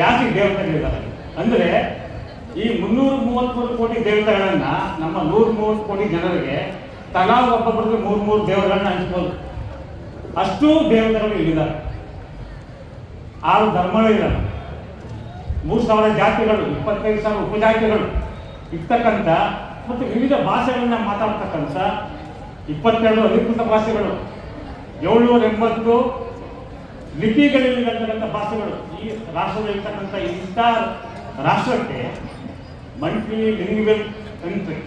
ಜಾಸ್ತಿ ದೇವತೆಗಳಿದ್ದಾರೆ ಅಂದ್ರೆ ಈ ಮುನ್ನೂರ ಮೂವತ್ಮೂರು ಕೋಟಿ ದೇವತೆಗಳನ್ನ ನಮ್ಮ ನೂರ ಮೂವತ್ತು ಕೋಟಿ ಜನರಿಗೆ ತಲಾ ಒಬ್ಬೊಬ್ಬರಿಗೆ ಮೂರ್ ಮೂರು ದೇವರುಗಳನ್ನ ಹಂಚ್ಬೋದು. ಅಷ್ಟು ದೇವತೆಗಳು ಇಲ್ಲಿದ್ದಾರೆ ಆರು ಧರ್ಮಗಳಿದ್ದಾವೆ ಮೂರು ಸಾವಿರ ಜಾತಿಗಳು, ಇಪ್ಪತ್ತೈದು ಸಾವಿರ ಉಪಜಾತಿಗಳು ಇರ್ತಕ್ಕಂಥ ಮತ್ತು ವಿವಿಧ ಭಾಷೆಗಳನ್ನ ಮಾತಾಡ್ತಕ್ಕಂಥ ಇಪ್ಪತ್ತೆರಡು ಅಧಿಕೃತ ಭಾಷೆಗಳು. ಏಳ್ನೂರ ಎಂಬತ್ತು ಲಿಪಿಗಳಿರ್ತಕ್ಕಂಥ ಭಾಷೆಗಳು. ಈ ರಾಷ್ಟ್ರದಲ್ಲಿರ್ತಕ್ಕಂಥ ಇಂಥ ರಾಷ್ಟ್ರಕ್ಕೆ ಮಲ್ಟಿ ಲಿಂಗ್ವೆಲ್ ಕಂಟ್ರಿ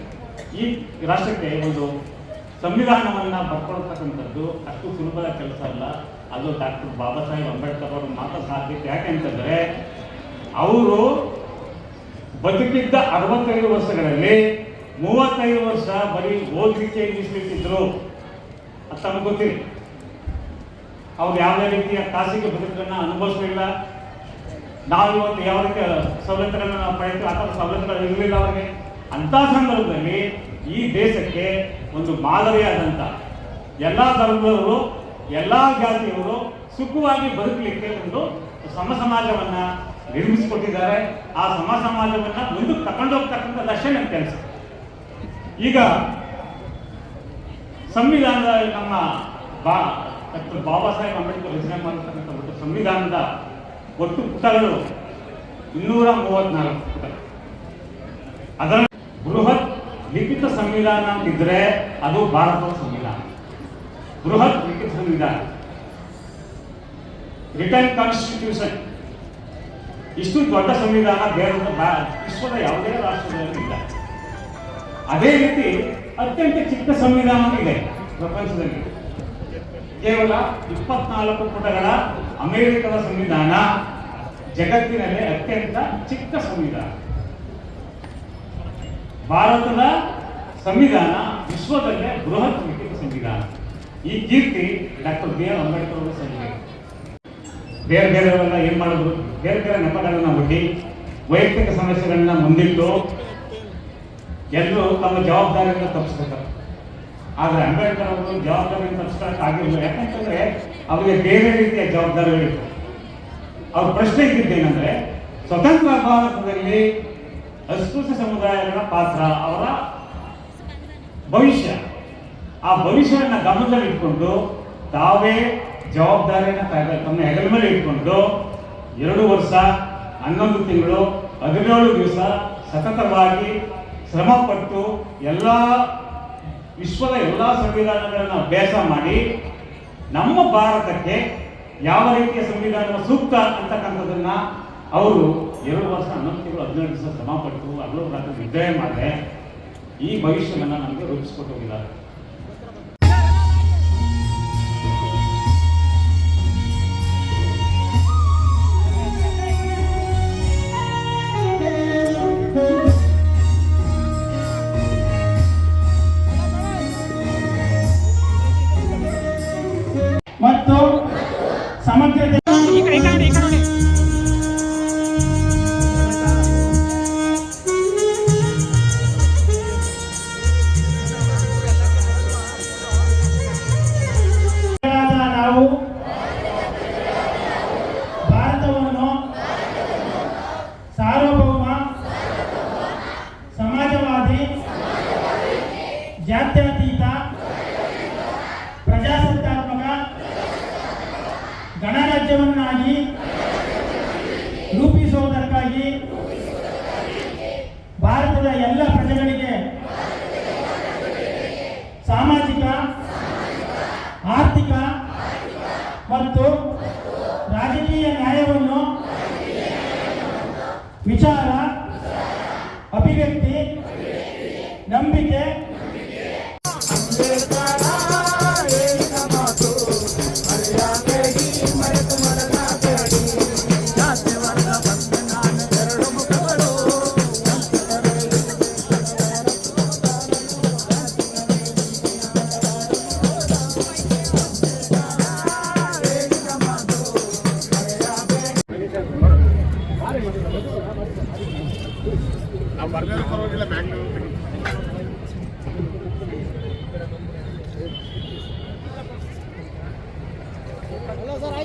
ಈ ರಾಷ್ಟ್ರಕ್ಕೆ ಒಂದು ಸಂವಿಧಾನವನ್ನು ಬರ್ಕೊಳ್ತಕ್ಕಂಥದ್ದು ಅಷ್ಟು ಸುಲಭದ ಕೆಲಸ ಅಲ್ಲ. ಅದು ಡಾಕ್ಟರ್ ಬಾಬಾ ಸಾಹೇಬ್ ಅಂಬೇಡ್ಕರ್ ಅವರು ಮಾತ್ರ ಸಾಧ್ಯತೆ ಯಾಕೆಂತಂದ್ರೆ ಅವರು ಬದುಕಿದ್ದ ಅರವತ್ತೈದು ವರ್ಷಗಳಲ್ಲಿ ಮೂವತ್ತೈದು ವರ್ಷ ಬರೀ ಓದಲಿಕ್ಕೆ ಇಂಗ್ಲಿಷ್ ಅದು ತಮಗೆ ಅವ್ರು ಯಾವುದೇ ರೀತಿಯ ಖಾಸಗಿ ಬದುಕನ್ನು ಅನುಭವಿಸಲಿಲ್ಲ. ನಾವು ಇವತ್ತು ಯಾವ ರೀತಿಯ ಸವಲತ್ತುಗಳನ್ನ ನಾವು ಪಡೆಯುತ್ತೇವೆ, ಆ ಥರ ಸವಲತ್ತುಗಳು ಇರಲಿಲ್ಲ ಅವ್ರಿಗೆ. ಅಂಥ ಸಂದರ್ಭದಲ್ಲಿ ಈ ದೇಶಕ್ಕೆ ಒಂದು ಮಾದರಿಯಾದಂಥ ಎಲ್ಲ ಧರ್ಮದವರು, ಎಲ್ಲ ಜಾತಿಯವರು ಸುಖವಾಗಿ ಬದುಕಲಿಕ್ಕೆ ಒಂದು ಸಮ ಸಮಾಜವನ್ನ ನಿರ್ಮಿಸಿಕೊಟ್ಟಿದ್ದಾರೆ. ಆ ಸಮ ಸಮಾಜವನ್ನ ಮುಂದಕ್ಕೆ ತಗೊಂಡೋಗ್ತಕ್ಕಂಥ ಲಕ್ಷ್ಯ ನನ್ನ ಕೆಲಸ. ಈಗ ಸಂವಿಧಾನದ ನಮ್ಮ ಬಾ ಡಾಕ್ಟರ್ ಬಾಬಾ ಸಾಹೇಬ್ ಅಂಬೇಡ್ಕರ್ ರಚನೆ ಮಾಡಿರ್ತಕ್ಕಂಥ ಸಂವಿಧಾನದ ಒಟ್ಟು ಪುಟಗಳು ಇನ್ನೂರ ಮೂವತ್ನಾಲ್ಕು ಪುಟ ಅದರ ಬೃಹತ್ ಲಿಖಿತ ಸಂವಿಧಾನ ಅಂತಿದ್ರೆ ಅದು ಭಾರತದ ಸಂವಿಧಾನ. ಬೃಹತ್ ಲಿಖಿತ ಸಂವಿಧಾನ. ರಿಟರ್ನ್ ಕಾನ್ಸ್ಟಿಟ್ಯೂಷನ್ ಇಷ್ಟು ದೊಡ್ಡ ಸಂವಿಧಾನ ಬೇರೆ ವಿಶ್ವದ ಯಾವುದೇ ರಾಷ್ಟ್ರದಲ್ಲಿ ಇಲ್ಲ. ಅದೇ ರೀತಿ ಅತ್ಯಂತ ಚಿಕ್ಕ ಸಂವಿಧಾನ ಇದೆ ಪ್ರಪಂಚದಲ್ಲಿ. ಕೇವಲ ಇಪ್ಪತ್ನಾಲ್ಕು ಪುಟಗಳ ಅಮೆರಿಕದ ಸಂವಿಧಾನ ಜಗತ್ತಿನಲ್ಲಿ ಅತ್ಯಂತ ಚಿಕ್ಕ ಸಂವಿಧಾನ. ಭಾರತದ ಸಂವಿಧಾನ ವಿಶ್ವದಲ್ಲೇ ಬೃಹತ್ ಲಿಖಿತ ಸಂವಿಧಾನ. ಈ ಕೀರ್ತಿ ಡಾಕ್ಟರ್ ಬಿ ಆರ್ ಅಂಬೇಡ್ಕರ್ ಅವರು ಸಂವಿಧಾನ. ಬೇರೆ ಬೇರೆಯವರೆಲ್ಲ ಏನ್ ಮಾಡಿದ್ರು? ಬೇರೆ ಬೇರೆ ನೆಪಗಳನ್ನ ಹುಟ್ಟಿ, ವೈಯಕ್ತಿಕ ಸಮಸ್ಯೆಗಳನ್ನ ಮುಂದಿಟ್ಟು, ಎಲ್ಲರೂ ತಮ್ಮ ಜವಾಬ್ದಾರಿಯನ್ನು ತಪ್ಪಿಸ್ಕೊತಾರೆ ಆದ್ರೆ ಅಂಬೇಡ್ಕರ್ ಅವರು ಜವಾಬ್ದಾರಿ ತಪ್ಪಿಸ್ಕೊಳಕ್ ಆಗಿರಲಿಲ್ಲ ಯಾಕಂತಂದ್ರೆ ಅವರಿಗೆ ಬೇರೆ ರೀತಿಯ ಜವಾಬ್ದಾರಿಗಳಿತ್ತು ಅವ್ರ ಪ್ರಶ್ನೆ ಇದ್ದಿದ್ದೇನೆಂದ್ರೆ ಸ್ವತಂತ್ರ ಭಾರತದಲ್ಲಿ ಅಸ್ಪೃಶ್ಯ ಸಮುದಾಯಗಳ ಪಾತ್ರ, ಅವರ ಭವಿಷ್ಯ. ಆ ಭವಿಷ್ಯವನ್ನ ಗಮನದಲ್ಲಿ ಇಟ್ಕೊಂಡು ತಾವೇ ಜವಾಬ್ದಾರಿಯನ್ನ ತಮ್ಮ ಹೆಗಲ ಮೇಲೆ ಇಟ್ಕೊಂಡು ಎರಡು ವರ್ಷ, ಹನ್ನೊಂದು ತಿಂಗಳು, ಹದಿನೇಳು ದಿವಸ ಸತತವಾಗಿ ಶ್ರಮಪಟ್ಟು ಎಲ್ಲ ವಿಶ್ವದ ಎಲ್ಲ ಸಂವಿಧಾನಗಳನ್ನು ಅಭ್ಯಾಸ ಮಾಡಿ ನಮ್ಮ ಭಾರತಕ್ಕೆ ಯಾವ ರೀತಿಯ ಸಂವಿಧಾನ ಸೂಕ್ತ ಅಂತಕ್ಕಂಥದ್ದನ್ನ ಅವರು ಎರಡು ವರ್ಷ, ಹನ್ನೊಂದು ತಿಂಗಳು ಹದಿನೇಳು ದಿವಸ ಶ್ರಮಪಟ್ಟು ಹಗಲು ರಾತ್ರಿ ನಿದ್ರೆ ಮಾಡಿದೆ ಈ ಭವಿಷ್ಯವನ್ನು ನಮಗೆ ರೂಪಿಸ್ಕೊಟ್ಟು ಹೋಗಿದ್ದಾರೆ. ಭಾರತದ ಎಲ್ಲ ಪ್ರಜೆಗಳಿಗೆ ಸಾಮಾಜಿಕ ಆರ್ಥಿಕ ಮತ್ತು ರಾಜಕೀಯ ನ್ಯಾಯವನ್ನು ವಿಚಾರ ಅಭಿವ್ಯಕ್ತಿ ನಂಬಿಕೆ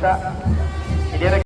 Plata